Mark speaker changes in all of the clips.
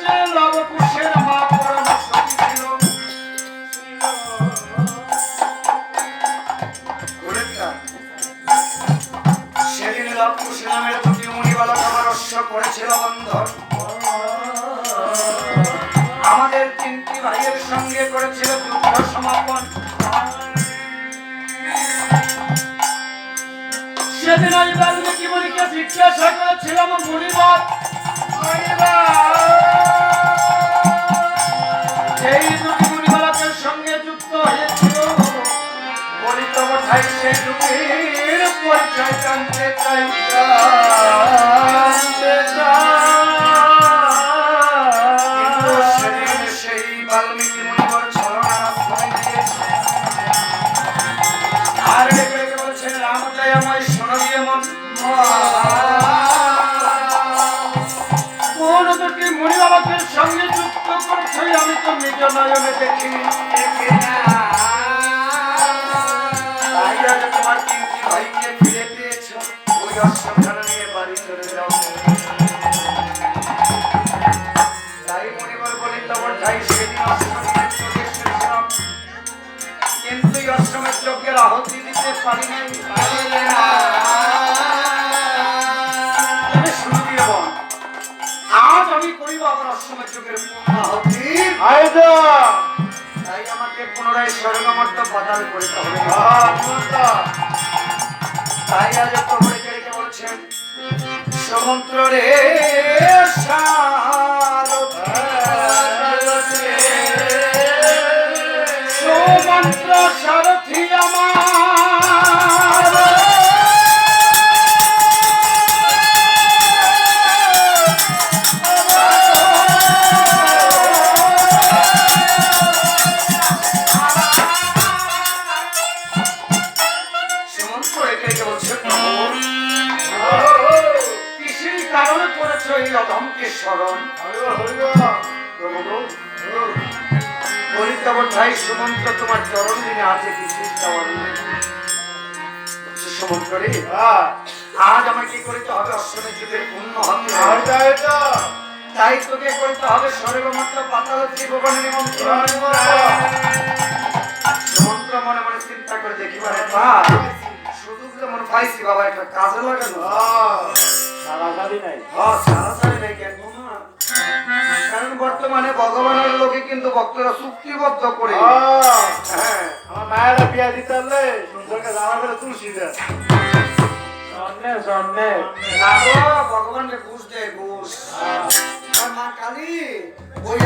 Speaker 1: যে লবকুশের মা পরম সতী ছিল। ঘুরেটা সেদিন লবকুশ নামের দুটি মুনিবালক আমার অশ্ব করেছিল বন্ধন। ভাইয়ের সঙ্গে করেছিল যুদ্ধ সমাপন সেদিন ওই বাল্মীকি মুনিকে জিজ্ঞাসা করেছিলাম, মুনিবার এই দুটি মুনিবালকের সঙ্গে যুক্ত হয়েছিল? বলি তো সে দুটির পরিচয় জানতে চাই জানতে কিন্তু কোন তো নিজ নয়নে দেখিনি তাই আজ তোমার তিনটি ভাইকে ফিরে ওই অশ্বখানা নিয়ে বাড়ি চলে যাও। তাই মনিবর বলি তোমার যাই সেদিন কিন্তু অশ্বমের যজ্ঞের আহতি দিতে পারি তাই আমাকে পুনরায় স্বর্গমর্ত পাতাল করিতে হবে। তাই আজ বলছেন সমুদ্র রে সমন্ত্র সারথি আমার। এই স্মরণ। বলিতে আমার ভাই তোমার চরণ দিনে আছে কিসের চাওয়ার আজ আমাকে কি হবে? অশ্বমের যুগের পূর্ণ হবে। তাই তোকে করতে হবে স্বর্গমাত্র পাতাল ত্রিভুবনে নিমন্ত্রণ। সমন্ত্র মনে মনে চিন্তা করে দেখিবারে পা সুযোগ যেমন পাইছি বাবা একটা কাজে লাগানো। নাই। ভক্তরা চুক্তিবদ্ধ করে।
Speaker 2: আমার মায়েরা বিয়া দিতে সুন্দরকে জামা করে তুলসী দেয়
Speaker 1: ভগবানকে ঘুষ দেয় ঘুষ। মা কালী ওই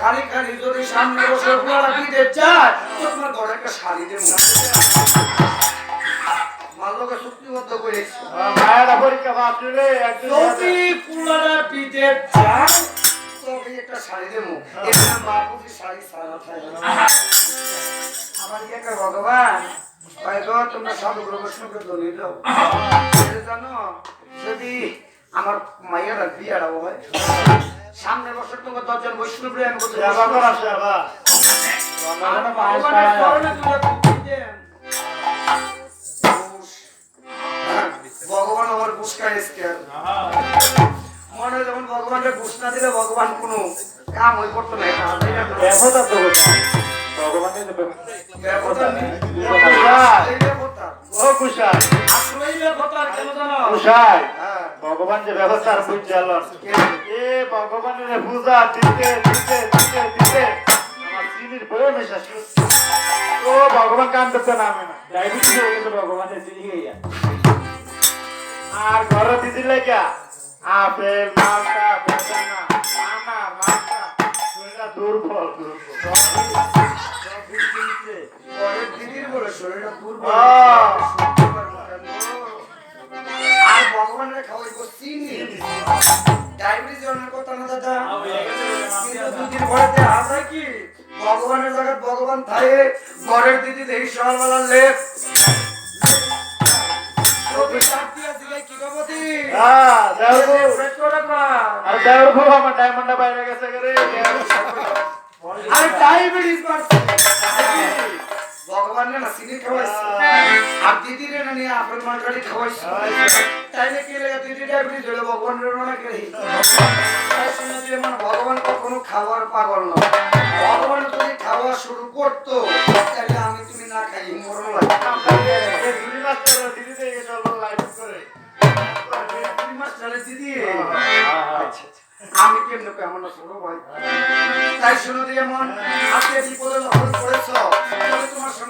Speaker 1: খালি খালি যদি সামনে বসে পুরাটা দিতে চায় তোমার ঘরে একটা শাড়ি দেবো। মাল্যকে চুক্তিবদ্ধ করেছি।
Speaker 2: মায়েরা পরীক্ষা দিলে একদিন
Speaker 1: যদি পুরাটা চায় তোকে একটা শাড়ি দেবো। এখানে মা বুঝি শাড়ি সারা থাকে আমার কি একটা ভগবান? গো তোমরা সব গ্রহণকে ধনী দাও এটা জানো যদি আমার মাইয়ারা বিয়ারা হয় সামনে বছর তোমার দশজন বৈষ্ণব আমি বলতে কাম করতো না
Speaker 2: তো ভগবানের
Speaker 1: কেন
Speaker 2: ভগবান যে ব্যবস্থার বুঝাল? এ ভগবানের পূজা দিতে দিতে দিতে দিতে। আমার চিনির বয়ে মেশা ও ভগবান কান্দতে নামে না। ডায়াবেটিস হয়ে গেছে ভগবানের চিনি আর ঘরে দিদি লেগা আপেল মালটা বেদানা।
Speaker 1: সহ্য পারব? আর ভগবানের খাওয়াইবো চিনি। ডায়াবেটিস জনের কথা না দাদা। কিন্তু দুদিন ঘরেতে হাজার কি? ভগবানের জায়গায় ভগবান থাকে। ঘরের দিদি দেখি সকালবেলা লেপ।
Speaker 2: আমার ডায়মন্ডটা বাইরে গেছে রে
Speaker 1: আরে ডায়াবেটিস বাড়ছে। ভগবান না চিনি খাওয়াইছে আর দিদি রে না নিয়ে আপেল মার্কারি খাওয়াইছে। তাইলে কি লাগে দিদি ডায়াবেটিস হলে ভগবান রে? না মানে ভগবান কখনো খাওয়ার পাগল না। ভগবান যদি খাওয়া শুরু করতো তাহলে আমি তুমি না খাই মরণ লাগে। আমি কেমনে কেমন ছোট ভাই। তাই শুনো দিয়ে মন আজকে বিপদে যখন পড়েছ